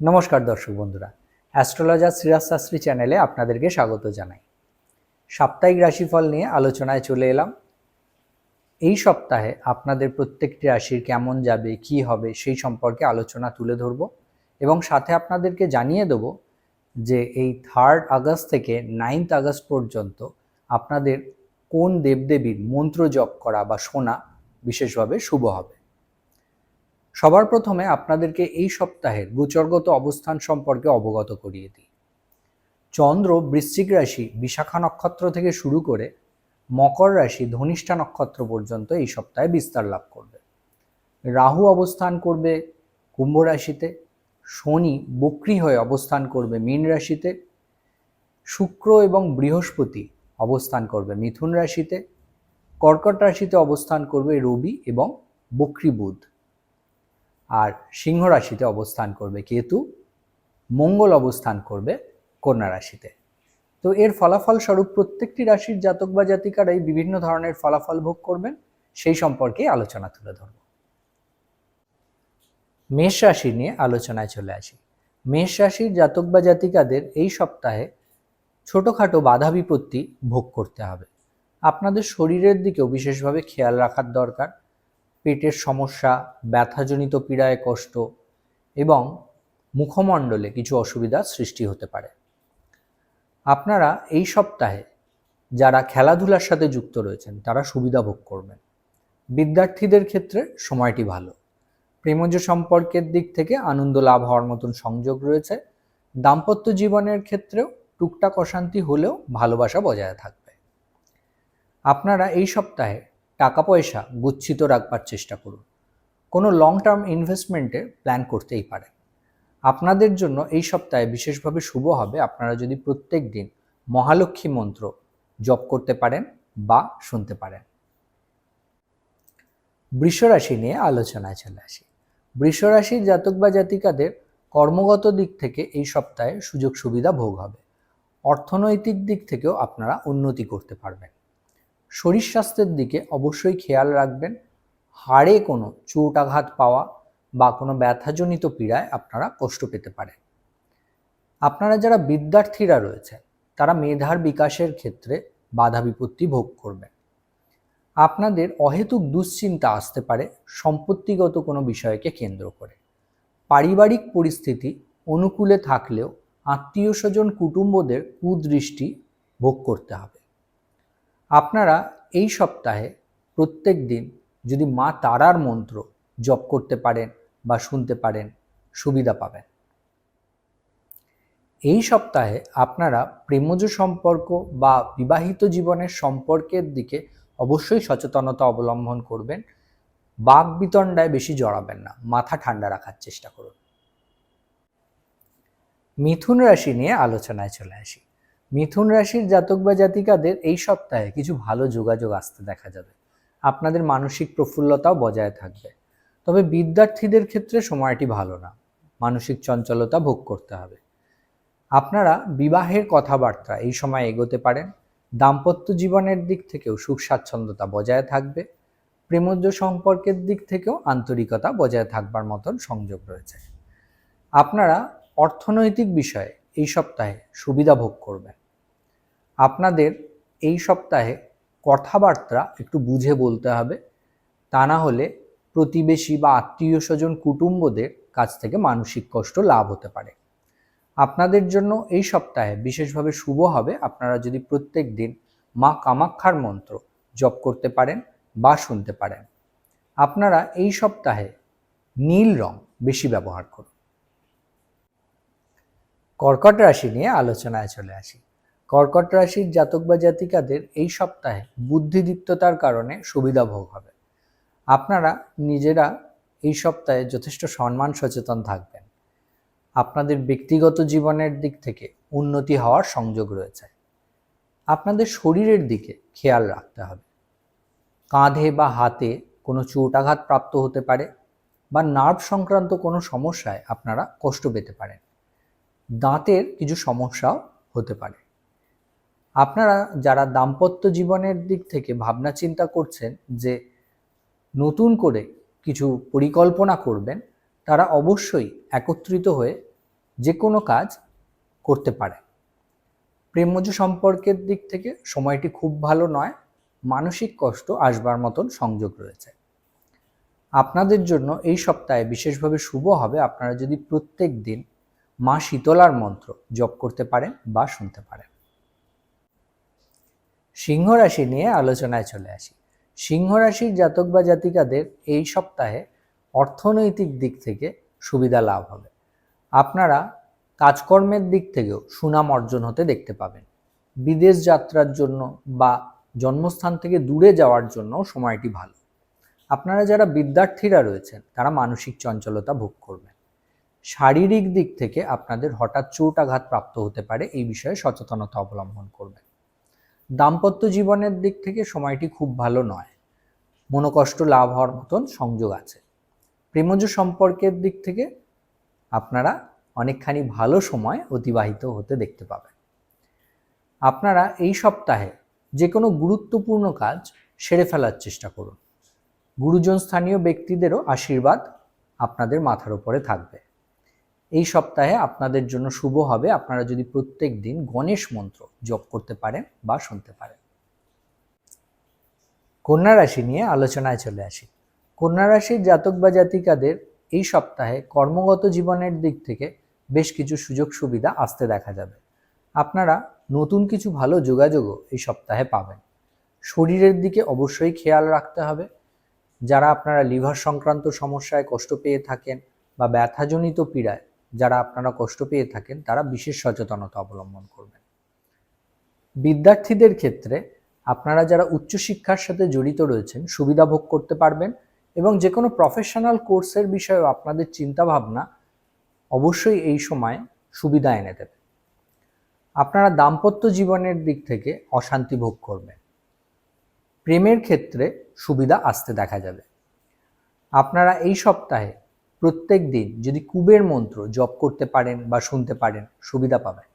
নমস্কার দর্শক বন্ধুরা। অ্যাস্ট্রোলজার সিরাজ শাস্ত্রী চ্যানেলে আপনাদেরকে স্বাগত জানাই। সাপ্তাহিক রাশিফল নিয়ে আলোচনায় চলে এলাম। এই সপ্তাহে আপনাদের প্রত্যেকটি রাশির কেমন যাবে, কি হবে, সেই সম্পর্কে আলোচনা তুলে ধরব এবং সাথে আপনাদেরকে জানিয়ে দেব যে এই থার্ড আগস্ট থেকে নাইন্থ আগস্ট পর্যন্ত আপনাদের কোন দেবদেবীর মন্ত্র জপ করা বা শোনা বিশেষভাবে শুভ হবে। সবার প্রথমে আপনাদেরকে এই সপ্তাহের গোচরগত অবস্থান সম্পর্কে অবগত করিয়ে দিই। চন্দ্র বৃশ্চিক রাশি বিশাখা নক্ষত্র থেকে শুরু করে মকর রাশি ধনিষ্ঠা নক্ষত্র পর্যন্ত এই সপ্তাহে বিস্তার লাভ করবে। রাহু অবস্থান করবে কুম্ভ রাশিতে, শনি বক্রি হয়ে অবস্থান করবে মীন রাশিতে, শুক্র এবং বৃহস্পতি অবস্থান করবে মিথুন রাশিতে, কর্কট রাশিতে অবস্থান করবে রবি এবং বক্রী বুধ। আর সিংহ রাশিতে অবস্থান করবে কেতু, মঙ্গল অবস্থান করবে কন্যা রাশিতে। তো এর ফলাফল স্বরূপ প্রত্যেকটি রাশির জাতক বা জাতিকারাই বিভিন্ন ধরনের ফলাফল ভোগ করবেন, সেই সম্পর্কে আলোচনা তুলে ধরব। মেষ রাশি নিয়ে আলোচনায় চলে আসি। মেষ রাশির জাতক বা জাতিকাদের এই সপ্তাহে ছোটোখাটো বাধা বিপত্তি ভোগ করতে হবে। আপনাদের শরীরের দিকেও বিশেষভাবে খেয়াল রাখার দরকার। পেটের সমস্যা, ব্যথাজনিত পীড়ায় কষ্ট এবং মুখমণ্ডলে কিছু অসুবিধার সৃষ্টি হতে পারে। আপনারা এই সপ্তাহে যারা খেলাধুলার সাথে যুক্ত রয়েছেন, তারা সুবিধা ভোগ করবেন। বিদ্যার্থীদের ক্ষেত্রে সময়টি ভালো। প্রেমজ সম্পর্কের দিক থেকে আনন্দ লাভ হওয়ার মতন সংযোগ রয়েছে। দাম্পত্য জীবনের ক্ষেত্রেও টুকটাক অশান্তি হলেও ভালোবাসা বজায় থাকবে। আপনারা এই সপ্তাহে টাকা পয়সা গুচ্ছিত রাখবার চেষ্টা করুন। কোনো লং টার্ম ইনভেস্টমেন্টে প্ল্যান করতেই পারেন। আপনাদের জন্য এই সপ্তাহে বিশেষভাবে শুভ হবে আপনারা যদি প্রত্যেক দিন মহালক্ষ্মী মন্ত্র জপ করতে পারেন বা শুনতে পারেন। বৃষরাশি নিয়ে আলোচনায় চলে আসি। বৃষরাশির জাতক বা জাতিকাদের কর্মগত দিক থেকে এই সপ্তাহে সুযোগ সুবিধা ভোগ হবে। অর্থনৈতিক দিক থেকেও আপনারা উন্নতি করতে পারবেন। শরীর স্বাস্থ্যের দিকে অবশ্যই খেয়াল রাখবেন। হাড়ে কোনো চোট আঘাত পাওয়া বা কোনো ব্যথাজনিত পীড়ায় আপনারা কষ্ট পেতে পারেন। আপনারা যারা বিদ্যার্থীরা রয়েছেন, তারা মেধার বিকাশের ক্ষেত্রে বাধা বিপত্তি ভোগ করবেন। আপনাদের অহেতুক দুশ্চিন্তা আসতে পারে সম্পত্তিগত কোনো বিষয়কে কেন্দ্র করে। পারিবারিক পরিস্থিতি অনুকূলে থাকলেও আত্মীয় স্বজন কুটুম্বদের কুদৃষ্টি ভোগ করতে হবে। আপনারা এই সপ্তাহে প্রত্যেক দিন যদি মা তারার মন্ত্র জপ করতে পারেন বা শুনতে পারেন, সুবিধা পাবেন। এই সপ্তাহে আপনারা প্রেমজ সম্পর্ক বা বিবাহিত জীবনের সম্পর্কের দিকে অবশ্যই সচেতনতা অবলম্বন করবেন। বাক বিতণ্ডায় বেশি জড়াবেন না, মাথা ঠান্ডা রাখার চেষ্টা করুন। মিথুন রাশি নিয়ে আলোচনায় চলে আসি। মিথুন রাশির জাতক বা জাতিকাদের এই সপ্তাহে কিছু ভালো যোগাযোগ আসতে দেখা যাবে। আপনাদের মানসিক প্রফুল্লতাও বজায় থাকবে। তবে বিদ্যার্থীদের ক্ষেত্রে সময়টি ভালো না। মানসিক চঞ্চলতা ভোগ করতে হবে। আপনারা বিবাহের কথাবার্তা এই সময় এগোতে পারেন। দাম্পত্য জীবনের দিক থেকেও সুখ স্বাচ্ছন্দ্যতা বজায় থাকবে। প্রেমজ সম্পর্কের দিক থেকেও আন্তরিকতা বজায় থাকবার মতন সংযোগ রয়েছে। আপনারা অর্থনৈতিক বিষয়ে এই সপ্তাহে সুবিধা ভোগ করবেন। আপনাদের এই সপ্তাহে কথাবার্তা একটু বুঝে বলতে হবে। তা না হলে প্রতিবেশী বা আত্মীয় স্বজন কুটুম্বদের কাছ থেকে মানসিক কষ্ট লাভ হতে পারে। আপনাদের জন্য এই সপ্তাহে বিশেষভাবে শুভ হবে। আপনারা যদি প্রত্যেক দিন মা কামাক্ষার মন্ত্র জপ করতে পারেন বা শুনতে পারেন। আপনারা এই সপ্তাহে নীল রং বেশি ব্যবহার করুন। কর্কট রাশি নিয়ে আলোচনায় চলে আসি। কর্কট রাশির জাতক বা জাতিকাদের এই সপ্তাহে বুদ্ধিদীপ্ততার কারণে সুবিধা ভোগ হবে। আপনারা নিজেরা এই সপ্তাহে যথেষ্ট সম্মান সচেতন থাকবেন। আপনাদের ব্যক্তিগত জীবনের দিক থেকে উন্নতি হওয়ার সংযোগ রয়েছে। আপনাদের শরীরের দিকে খেয়াল রাখতে হবে। কাঁধে বা হাতে কোনো চোটাঘাত প্রাপ্ত হতে পারে বা নার্ভ সংক্রান্ত কোনো সমস্যায় আপনারা কষ্ট পেতে পারেন। দাঁতের কিছু সমস্যাও হতে পারে। আপনারা যারা দাম্পত্য জীবনের দিক থেকে ভাবনা চিন্তা করছেন যে নতুন করে কিছু পরিকল্পনা করবেন, তারা অবশ্যই একত্রিত হয়ে যে কোনো কাজ করতে পারে প্রেমজ সম্পর্কের দিক থেকে সময়টি খুব ভালো নয়, মানসিক কষ্ট আসবার মতন সংযোগ রয়েছে। আপনাদের জন্য এই সপ্তাহে বিশেষভাবে শুভ হবে, আপনারা যদি প্রত্যেক দিন মা শীতলার মন্ত্র জপ করতে পারেন বা শুনতে পারেন। সিংহ রাশি নিয়ে আলোচনায় চলে আসি। সিংহ রাশির জাতক বা জাতিকাদের এই সপ্তাহে অর্থনৈতিক দিক থেকে সুবিধা লাভ হবে। আপনারা কাজকর্মের দিক থেকেও সুনাম অর্জন হতে দেখতে পাবেন। বিদেশ যাত্রার জন্য বা জন্মস্থান থেকে দূরে যাওয়ার জন্য সময়টি ভালো। আপনারা যারা বিদ্যার্থীরা রয়েছেন, তারা মানসিক চঞ্চলতা ভোগ করবেন। শারীরিক দিক থেকে আপনাদের হঠাৎ চোট আঘাত প্রাপ্ত হতে পারে, এই বিষয়ে সচেতনতা অবলম্বন করবেন। দাম্পত্য জীবনের দিক থেকে সময়টি খুব ভালো নয়। মনোকষ্ট লাভ হওয়ার মতন সংযোগ আছে। প্রেমজ সম্পর্কের দিক থেকে আপনারা অনেকখানি ভালো সময় অতিবাহিত হতে দেখতে পাবেন। আপনারা এই সপ্তাহে যে কোনো গুরুত্বপূর্ণ কাজ সেরে ফেলার চেষ্টা করুন। গুরুজন স্থানীয় ব্যক্তিদেরও আশীর্বাদ আপনাদের মাথার উপরে থাকবে। এই সপ্তাহে আপনাদের জন্য শুভ হবে। আপনারা যদি প্রত্যেক দিন গণেশ মন্ত্র জপ করতে পারেন বা শুনতে পারেন। কন্যা রাশি নিয়ে আলোচনায় চলে আসি। কন্যা রাশির জাতক বা জাতিকাদের এই সপ্তাহে কর্মগত জীবনের দিক থেকে বেশ কিছু সুযোগ সুবিধা আসতে দেখা যাবে। আপনারা নতুন কিছু ভালো যোগাযোগও এই সপ্তাহে পাবেন। শরীরের দিকে অবশ্যই খেয়াল রাখতে হবে। যারা আপনারা লিভার সংক্রান্ত সমস্যায় কষ্ট পেয়ে থাকেন বা ব্যথাজনিত পীড়ায় যারা আপনারা কষ্ট পেয়ে থাকেন, তারা বিশেষ সচেতনতা অবলম্বন করবেন। বিদ্যার্থীদের ক্ষেত্রে আপনারা যারা উচ্চশিক্ষার সাথে জড়িত রয়েছেন, সুবিধা ভোগ করতে পারবেন এবং যে কোনো প্রফেশনাল কোর্সের বিষয়েও আপনাদের চিন্তাভাবনা অবশ্যই এই সময় সুবিধা এনে দেবে। আপনারা দাম্পত্য জীবনের দিক থেকে অশান্তি ভোগ করবেন। প্রেমের ক্ষেত্রে সুবিধা আসতে দেখা যাবে। আপনারা এই সপ্তাহে প্রত্যেক দিন যদি কুবের মন্ত্র জপ করতে পারেন বা শুনতে পারেন, সুবিধা পাবেন।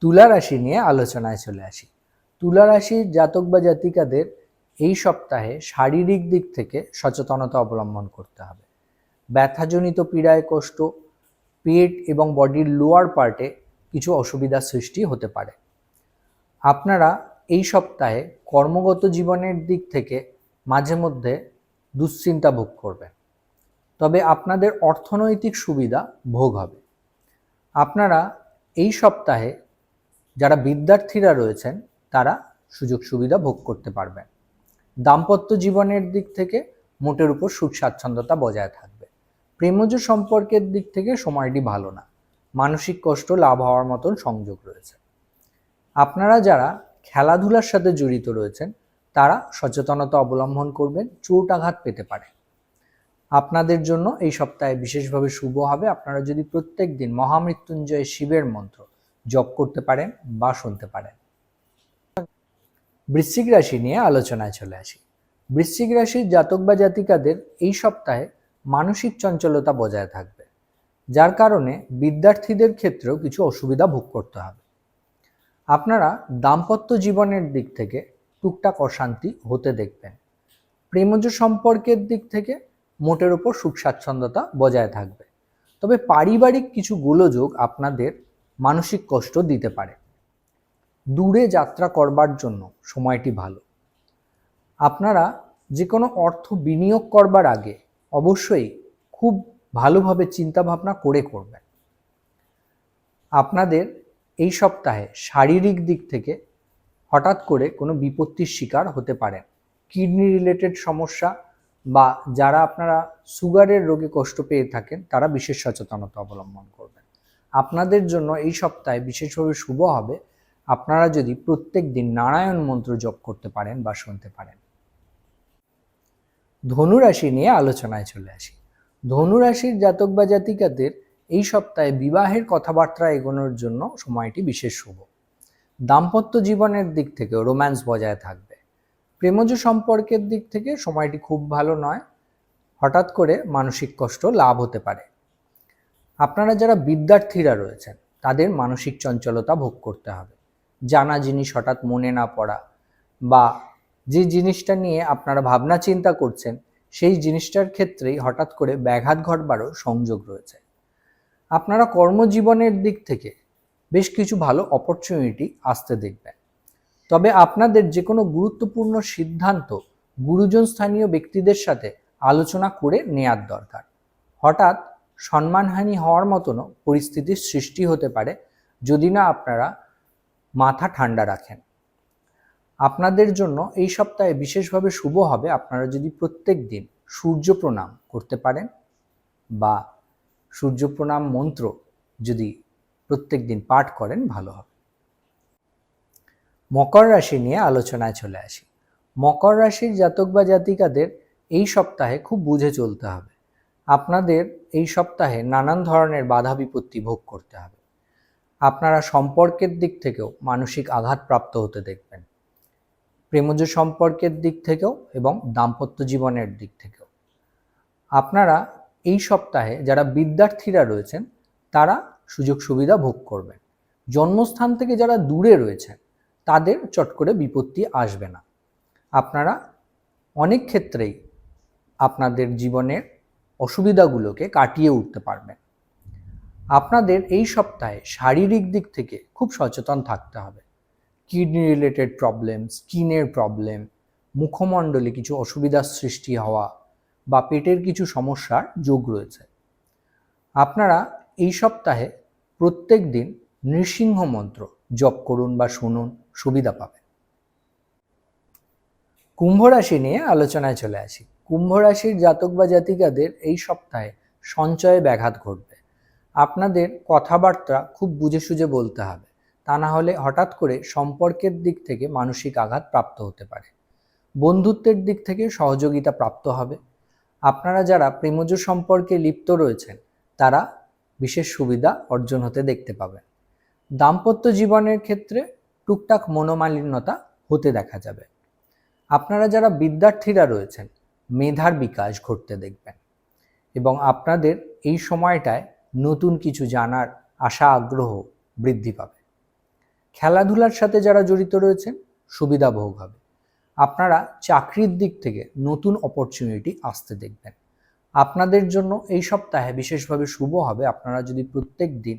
তুলা রাশি নিয়ে আলোচনায় চলে আসি। তুলা রাশির জাতক বা জাতিকাদের এই সপ্তাহে শারীরিক দিক থেকে সচেতনতা অবলম্বন করতে হবে। ব্যথাজনিত পীড়ায় কষ্ট, পেট এবং বডির লোয়ার পার্টে কিছু অসুবিধার সৃষ্টি হতে পারে। আপনারা এই সপ্তাহে কর্মগত জীবনের দিক থেকে মাঝে মধ্যে দুশ্চিন্তা ভোগ করবেন তবে আপনাদের অর্থনৈতিক সুবিধা ভোগ হবে। আপনারা এই সপ্তাহে যারা বিদ্যার্থীরা রয়েছেন, তারা সুযোগ সুবিধা ভোগ করতে পারবেন। দাম্পত্য জীবনের দিক থেকে মোটের উপর সুখ স্বাচ্ছন্দ্যতা বজায় থাকবে। প্রেমজ সম্পর্কের দিক থেকে সময়টি ভালো না। মানসিক কষ্ট, লাভ হওয়ার মতন সংযোগ রয়েছে। আপনারা যারা খেলাধুলার সাথে জড়িত রয়েছেন তারা সচেতনতা অবলম্বন করবেন, চোট আঘাত পেতে পারে। আপনাদের জন্য এই সপ্তাহে বিশেষভাবে শুভ হবে। আপনারা যদি প্রত্যেক দিন মহামৃত্যুঞ্জয় শিবের মন্ত্র জপ করতে পারেন বা শুনতে পারেন। বৃশ্চিক রাশি নিয়ে আলোচনায় চলে আসি। বৃশ্চিক রাশির জাতক বা জাতিকাদের এই সপ্তাহে মানসিক চঞ্চলতা বজায় থাকবে, যার কারণে বিদ্যার্থীদের ক্ষেত্রেও কিছু অসুবিধা ভোগ করতে হবে। আপনারা দাম্পত্য জীবনের দিক থেকে টুকটাক অশান্তি হতে দেখবেন। প্রেমজ সম্পর্কের দিক থেকে মোটের ওপর সুখ স্বাচ্ছন্দ্যতা বজায় থাকবে। তবে পারিবারিক কিছু গোলযোগ আপনাদের মানসিক কষ্ট দিতে পারে। দূরে যাত্রা করবার জন্য সময়টি ভালো। আপনারা যে কোনো অর্থ বিনিয়োগ করবার আগে অবশ্যই খুব ভালোভাবে চিন্তাভাবনা করে করবেন। আপনাদের এই সপ্তাহে শারীরিক দিক থেকে হঠাৎ করে কোনো বিপত্তির শিকার হতে পারেন কিডনি রিলেটেড সমস্যা বা যারা আপনারা সুগারের রোগে কষ্ট পেয়ে থাকেন, তারা বিশেষ সচেতনতা অবলম্বন করবেন। আপনাদের জন্য এই সপ্তাহে বিশেষভাবে শুভ হবে। আপনারা যদি প্রত্যেক দিন নারায়ণ মন্ত্র জপ করতে পারেন বা শুনতে পারেন। ধনুরাশি নিয়ে আলোচনায় চলে আসি। ধনুরাশির জাতক বা জাতিকাদের এই সপ্তাহে বিবাহের কথাবার্তা এগোনোর জন্য সময়টি বিশেষ শুভ। দাম্পত্য জীবনের দিক থেকেও রোম্যান্স বজায় থাকবে। প্রেমজ সম্পর্কের দিক থেকে সময়টি খুব ভালো নয়। হঠাৎ করে মানসিক কষ্ট লাভ হতে পারে। আপনারা যারা বিদ্যার্থীরা রয়েছেন, তাদের মানসিক চঞ্চলতা ভোগ করতে হবে। জানা জিনিস হঠাৎ মনে না পড়া বা যে জিনিসটা নিয়ে আপনারা ভাবনা চিন্তা করছেন, সেই জিনিসটার ক্ষেত্রেই হঠাৎ করে ব্যাঘাত ঘটবারও সংযোগ রয়েছে। আপনারা কর্মজীবনের দিক থেকে বেশ কিছু ভালো অপরচুনিটি আসতে দেখবেন। তবে আপনাদের যে কোনো গুরুত্বপূর্ণ সিদ্ধান্ত গুরুজন স্থানীয় ব্যক্তিদের সাথে আলোচনা করে নেয়ার দরকার। হঠাৎ সম্মানহানি হওয়ার মতনও পরিস্থিতির সৃষ্টি হতে পারে যদি না আপনারা মাথা ঠান্ডা রাখেন। আপনাদের জন্য এই সপ্তাহে বিশেষভাবে শুভ হবে আপনারা যদি প্রত্যেক দিন সূর্য প্রণাম করতে পারেন বা সূর্য প্রণাম মন্ত্র যদি প্রত্যেক দিন পাঠ করেন, ভালো হবে। মকর রাশি নিয়ে আলোচনায় চলে আসি। মকর রাশির জাতক বা জাতিকাদের এই সপ্তাহে খুব বুঝে চলতে হবে। আপনাদের এই সপ্তাহে নানান ধরনের বাধা বিপত্তি ভোগ করতে হবে। আপনারা সম্পর্কের দিক থেকেও মানসিক আঘাতপ্রাপ্ত হতে দেখবেন। প্রেমজ সম্পর্কের দিক থেকেও এবং দাম্পত্য জীবনের দিক থেকেও। আপনারা এই সপ্তাহে যারা বিদ্যার্থীরা রয়েছেন, তারা সুযোগ সুবিধা ভোগ করবেন জন্মস্থান থেকে যারা দূরে রয়েছেন, তাদের চট করে বিপত্তি আসবে না। আপনারা অনেক ক্ষেত্রেই আপনাদের জীবনের অসুবিধাগুলোকে কাটিয়ে উঠতে পারবেন। আপনাদের এই সপ্তাহে শারীরিক দিক থেকে খুব সচেতন থাকতে হবে। কিডনি রিলেটেড প্রবলেম, স্কিনের প্রবলেম, মুখমণ্ডলে কিছু অসুবিধার সৃষ্টি হওয়া বা পেটের কিছু সমস্যার যোগ রয়েছে। আপনারা এই সপ্তাহে প্রত্যেক দিন নৃসিংহ মন্ত্র জপ করুন বা শুনুন, সুবিধা পাবেন। কুম্ভ রাশি নিয়ে আলোচনায় চলে আসি। কুম্ভ রাশির জাতক বা জাতিকাদের এই সপ্তাহে সঞ্চয়ে ব্যাঘাত ঘটবে। আপনাদের কথাবার্তা খুব বুঝে সুঝে বলতে হবে। তা না হলে হঠাৎ করে সম্পর্কের দিক থেকে মানসিক আঘাত প্রাপ্ত হতে পারে। বন্ধুত্বের দিক থেকে সহযোগিতা প্রাপ্ত হবে। আপনারা যারা প্রেমজ সম্পর্কে লিপ্ত রয়েছেন, তারা বিশেষ সুবিধা অর্জন হতে দেখতে পাবেন দাম্পত্য জীবনের ক্ষেত্রে টুকটাক মনোমালিন্যতা হতে দেখা যাবে। আপনারা যারা বিদ্যার্থীরা রয়েছেন, মেধার বিকাশ ঘটতে দেখবেন এবং আপনাদের এই সময়টায় নতুন কিছু জানার আশা, আগ্রহ বৃদ্ধি পাবে। খেলাধুলার সাথে যারা জড়িত রয়েছেন, সুবিধা হবে। আপনারা চাকরির দিক থেকে নতুন অপরচুনিটি আসতে দেখবেন। আপনাদের জন্য এই সপ্তাহে বিশেষভাবে শুভ হবে। আপনারা যদি প্রত্যেক দিন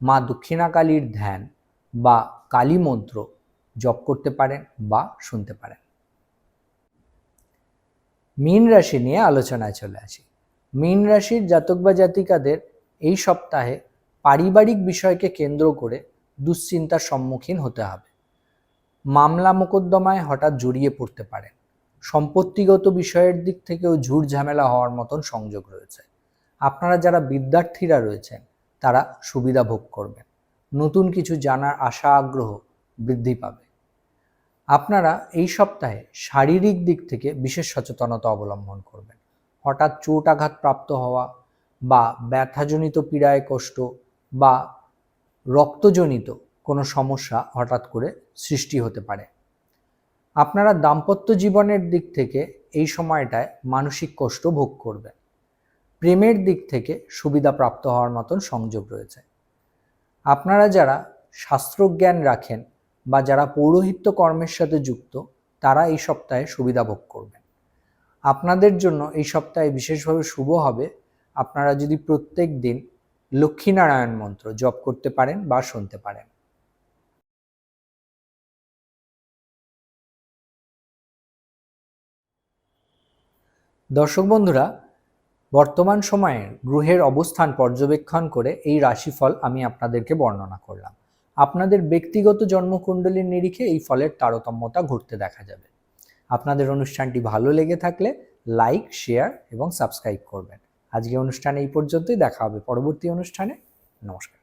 মা দক্ষিণাকালীর ধ্যান বা কালী মন্ত্র জপ করতে পারেন বা শুনতে পারেন। মীন রাশি নিয়ে আলোচনায় চলে আসি। মীন রাশির জাতক বা জাতিকাদের এই সপ্তাহে পারিবারিক বিষয়কে কেন্দ্র করে দুশ্চিন্তার সম্মুখীন হতে হবে। মামলা মোকদ্দমায় হঠাৎ জড়িয়ে পড়তে পারেন। সম্পত্তিগত বিষয়ের দিক থেকেও ঝুট ঝামেলা হওয়ার মতন সংযোগ রয়েছে। আপনারা যারা বিদ্যার্থীরা রয়েছেন, তারা সুবিধা ভোগ করবেন। নতুন কিছু জানার আশা, আগ্রহ বৃদ্ধি পাবে। আপনারা এই সপ্তাহে শারীরিক দিক থেকে বিশেষ সচেতনতা অবলম্বন করবেন। হঠাৎ চোট আঘাত প্রাপ্ত হওয়া বা ব্যথাজনিত পীড়ায় কষ্ট বা রক্তজনিত কোনো সমস্যা হঠাৎ করে সৃষ্টি হতে পারে। আপনারা দাম্পত্য জীবনের দিক থেকে এই সময়টায় মানসিক কষ্ট ভোগ করবেন। প্রেমের দিক থেকে সুবিধা প্রাপ্ত হওয়ার মতন সংযোগ রয়েছে। আপনারা যারা শাস্ত্রজ্ঞান রাখেন বা যারা পৌরোহিত্য কর্মের সাথে যুক্ত, তারা এই সপ্তাহে সুবিধা ভোগ করবেন। আপনাদের জন্য এই সপ্তাহে বিশেষভাবে শুভ হবে আপনারা যদি প্রত্যেক দিন লক্ষ্মীনারায়ণ মন্ত্র জপ করতে পারেন বা শুনতে পারেন। দর্শক বন্ধুরা, বর্তমান সময়ে গ্রহের অবস্থান পর্যবেক্ষণ করে এই রাশিফল আমি আপনাদেরকে বর্ণনা করলাম। আপনাদের ব্যক্তিগত জন্মকুণ্ডলীর নিরিখে এই ফলের তারতম্যতা ঘটতে দেখা যাবে। আপনাদের অনুষ্ঠানটি ভালো লেগে থাকলে লাইক, শেয়ার এবং সাবস্ক্রাইব করবেন। আজকে অনুষ্ঠানে এই পর্যন্তই। দেখা হবে পরবর্তী অনুষ্ঠানে। নমস্কার।